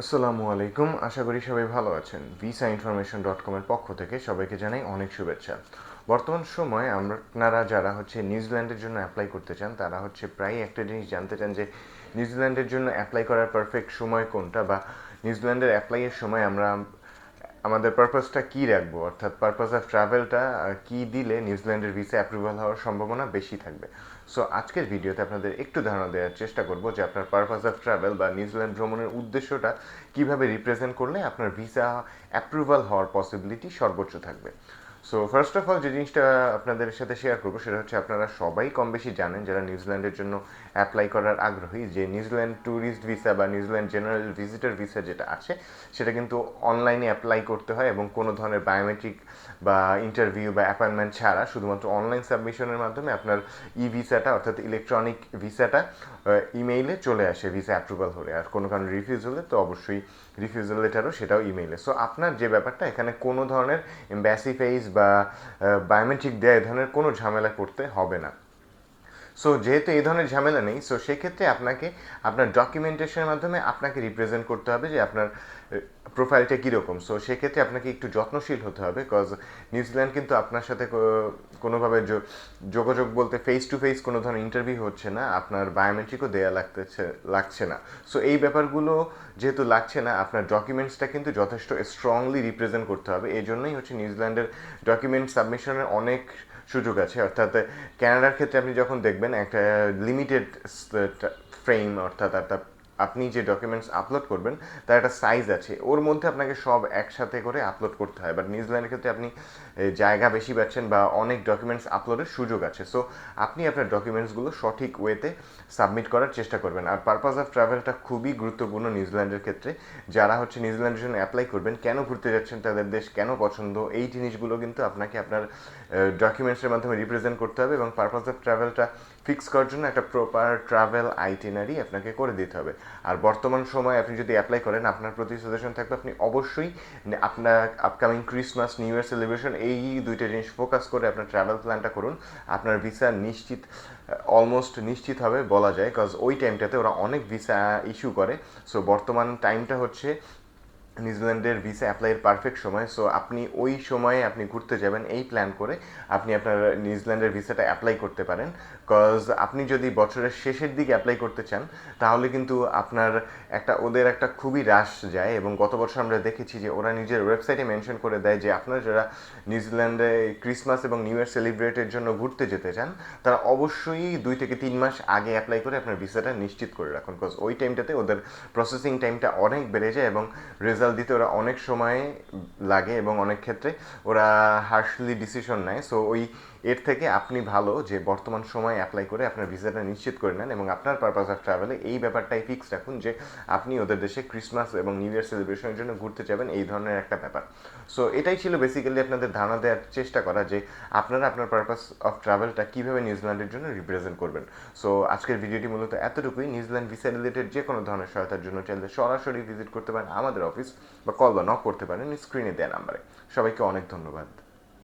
আসসালামু আলাইকুম। আশা করি সবাই ভালো আছেন। ভিসা ইনফরমেশন ডট কমের পক্ষ থেকে সবাইকে জানাই অনেক শুভেচ্ছা। বর্তমান সময়ে আপনারা যারা হচ্ছে নিউজিল্যান্ডের জন্য অ্যাপ্লাই করতে চান, তারা হচ্ছে প্রায় একটা জিনিস জানতে চান যে, নিউজিল্যান্ডের জন্য অ্যাপ্লাই করার পারফেক্ট সময় কোনটা? বা নিউজিল্যান্ডের অ্যাপ্লাইয়ের সময় আমরা আমাদের পারপাসটা কী রাখব? অর্থাৎ পারপাস অফ ট্রাভেলটা কি দিলে নিউজিল্যান্ডের ভিসা অ্যাপ্রুভাল হওয়ার সম্ভাবনা বেশি থাকবে? সো আজকের ভিডিওতে আপনাদের একটু ধারণা দেওয়ার চেষ্টা করব যে আপনার পারপাস অফ ট্রাভেল বা নিউজিল্যান্ড ভ্রমণের উদ্দেশ্যটা কীভাবে রিপ্রেজেন্ট করলে আপনার ভিসা অ্যাপ্রুভাল হওয়ার পসিবিলিটি সর্বোচ্চ থাকবে। সো ফার্স্ট অফ অল যে জিনিসটা আপনাদের সাথে শেয়ার করব, সেটা হচ্ছে আপনারা সবাই কম বেশি জানেন, যারা নিউজিল্যান্ডের জন্য অ্যাপ্লাই করার আগ্রহী, যে নিউজিল্যান্ড ট্যুরিস্ট ভিসা বা New Zealand general visitor visa যেটা আছে, সেটা কিন্তু অনলাইনে অ্যাপ্লাই করতে হয় এবং কোনো ধরনের বায়োমেট্রিক বা ইন্টারভিউ বা অ্যাপয়েন্টমেন্ট ছাড়া শুধুমাত্র অনলাইন সাবমিশনের মাধ্যমে আপনার ই ভিসাটা অর্থাৎ ইলেকট্রনিক ভিসাটা ইমেইলে চলে আসে ভিসা অ্যাপ্রুভাল হলে। আর কোনো কারণে রিফিউজ হলে তো অবশ্যই রিফিউজাল লেটারও সেটাও ইমেইলে সো আপনার যে ব্যাপারটা, এখানে কোনো ধরনের এম্বাসি ফেস বা বায়োমেট্রিক দেওয়া এ ধরনের কোনো ঝামেলা করতে হবে না। সো যেহেতু এই ধরনের ঝামেলা নেই সো সেক্ষেত্রে আপনাকে, আপনার ডকুমেন্টেশনের মাধ্যমে আপনাকে রিপ্রেজেন্ট করতে হবে যে আপনার প্রোফাইলটা কীরকম। সো সেক্ষেত্রে আপনাকে একটু যত্নশীল হতে হবে বিকজ নিউজিল্যান্ড কিন্তু আপনার সাথে কোনোভাবে যোগাযোগ বলতে ফেস টু ফেস কোনো ধরনের ইন্টারভিউ হচ্ছে না, আপনার বায়োমেট্রিকও দেয়া লাগতেছে, লাগছে না। সো এই ব্যাপারগুলো যেহেতু লাগছে না, আপনার ডকুমেন্টসটা কিন্তু যথেষ্ট স্ট্রংলি রিপ্রেজেন্ট করতে হবে। এই জন্যই হচ্ছে নিউজিল্যান্ডের ডকুমেন্ট সাবমিশনের অনেক সুযোগ আছে। অর্থাৎ ক্যানাডার ক্ষেত্রে আপনি যখন দেখবেন একটা লিমিটেড ফ্রেম অর্থাৎ একটা আপনি যে ডকুমেন্টস আপলোড করবেন, তার একটা সাইজ আছে। ওর মধ্যে আপনাকে সব একসাথে করে আপলোড করতে হয়। বাট নিউজিল্যান্ডের ক্ষেত্রে আপনি জায়গা বেশি পাচ্ছেন বা অনেক ডকুমেন্টস আপলোডের সুযোগ আছে। সো আপনি আপনার ডকুমেন্টসগুলো সঠিক ওয়েতে সাবমিট করার চেষ্টা করবেন। আর পারপাস অফ ট্রাভেলটা খুবই গুরুত্বপূর্ণ নিউজিল্যান্ডের ক্ষেত্রে। যারা হচ্ছে নিউজিল্যান্ডের জন্য অ্যাপ্লাই করবেন, কেন ঘুরতে যাচ্ছেন তাদের দেশ, কেন পছন্দ, এই জিনিসগুলো কিন্তু আপনাকে আপনার ডকুমেন্টসের মাধ্যমে রিপ্রেজেন্ট করতে হবে এবং পারপাস অফ ট্রাভেলটা ফিক্স করার জন্য একটা প্রপার ট্রাভেল আইটিনারি আপনাকে করে দিতে হবে। আর বর্তমান সময় আপনি যদি অ্যাপ্লাই করেন, আপনার প্রতি সাজেশন থাকবে আপনি অবশ্যই আপনার upcoming Christmas new year celebration এই দুইটা জিনিস ফোকাস করে আপনার ট্রাভেল প্ল্যানটা করুন। আপনার ভিসা নিশ্চিত অলমোস্ট নিশ্চিত হবে বলা যায় কজ ওই টাইমটাতে ওরা অনেক ভিসা ইস্যু করে। সো বর্তমান টাইমটা হচ্ছে নিউজিল্যান্ডের ভিসা অ্যাপ্লাইয়ের পারফেক্ট সময় সো আপনি ওই সময়ে আপনি ঘুরতে যাবেন এই প্ল্যান করে আপনি আপনার নিউজিল্যান্ডের ভিসাটা অ্যাপ্লাই করতে পারেন। কজ আপনি যদি বছরের শেষের দিকে অ্যাপ্লাই করতে চান, তাহলে কিন্তু আপনার একটা, ওদের একটা খুবই হ্রাস যায় এবং গত বছর আমরা দেখেছি যে ওরা নিজের ওয়েবসাইটে মেনশন করে দেয় যে আপনারা যারা নিউজিল্যান্ডে ক্রিসমাস এবং নিউ ইয়ার সেলিব্রেটের জন্য ঘুরতে যেতে চান, তারা অবশ্যই দুই থেকে তিন মাস আগে অ্যাপ্লাই করে আপনার ভিসাটা নিশ্চিত করে রাখুন। বিকজ ওই টাইমটাতে ওদের প্রসেসিং টাইমটা অনেক বেড়ে যায় এবং রেজাল্ট দিতে ওরা অনেক সময় লাগে এবং অনেক ক্ষেত্রে ওরা হার্শলি ডিসিশন নেয়। সো ওই এর থেকে আপনি ভালো যে বর্তমান সময় অ্যাপ্লাই করে আপনার ভিসাটা নিশ্চিত করে নেন এবং আপনার পারপাস অফ ট্রাভেলে এই ব্যাপারটাই ফিক্স রাখুন যে আপনি ওদের দেশে ক্রিসমাস এবং নিউ ইয়ার সেলিব্রেশনের জন্য ঘুরতে যাবেন, এই ধরনের একটা ব্যাপার। সো এটাই ছিল বেসিক্যালি আপনাদের ধারণা দেওয়ার চেষ্টা করা যে আপনারা আপনার পারপাস অফ ট্রাভেলটা কীভাবে নিউজিল্যান্ডের জন্য রিপ্রেজেন্ট করবেন। সো আজকের ভিডিওটি মূলত এতটুকুই। নিউজিল্যান্ড ভিসা রিলেটেড যে কোনো ধরনের সহায়তার জন্য চাইলে সরাসরি ভিজিট করতে পারেন আমাদের অফিস বা কল বা নক করতে পারেন স্ক্রিনে দেওয়া নাম্বারে সবাইকে অনেক ধন্যবাদ।